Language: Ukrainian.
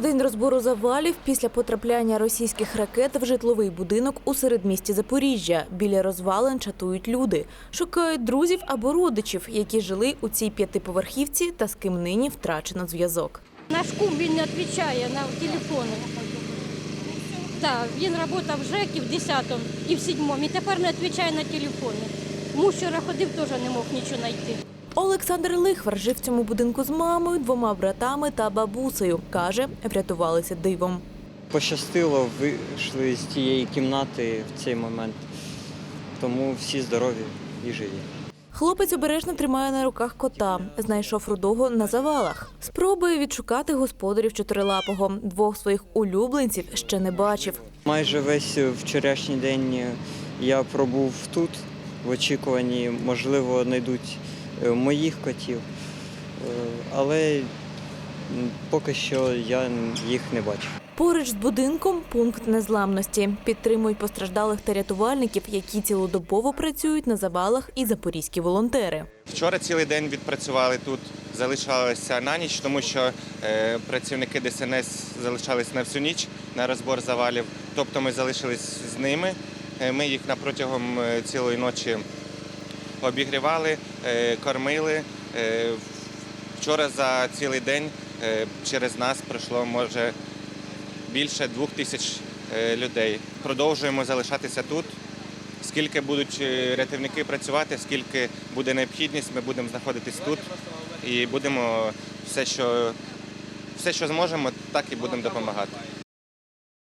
день розбору завалів після потрапляння російських ракет в житловий будинок у середмісті Запоріжжя. Біля розвалин чатують люди, шукають друзів або родичів, які жили у цій п'ятиповерхівці та з ким нині втрачено зв'язок. Наш кум він не відповідає на телефони. Так, він працював в ЖЕКі в 10-му і в 7-му, і тепер не відповідає на телефони. Муж вчора ходив, теж не мог нічого знайти. Олександр Лихвар жив в цьому будинку з мамою, двома братами та бабусею. Каже, врятувалися дивом. Пощастило, вийшли з тієї кімнати в цей момент. Тому всі здорові і живі. Хлопець обережно тримає на руках кота. Знайшов рудого на завалах. Спробує відшукати господарів чотирилапого. Двох своїх улюбленців ще не бачив. Майже весь вчорашній день я пробув тут, в очікуванні, можливо, знайдуть моїх котів. Е, Але поки що я їх не бачив. Поруч з будинком пункт незламності. Підтримують постраждалих та рятувальників, які цілодобово працюють на завалах і запорізькі волонтери. Вчора цілий день відпрацювали тут, залишалися на ніч, тому що е, працівники ДСНС залишались на всю ніч на розбор завалів. Тобто ми залишились з ними. Е, Ми їх на протягом е, цілої ночі обігрівали, е, кормили. Е, Вчора за цілий день е, через нас пройшло може більше двох тисяч людей. Продовжуємо залишатися тут. Скільки будуть рятівники працювати, скільки буде необхідність, ми будемо знаходитись тут і будемо все, що, все, що зможемо, так і будемо допомагати.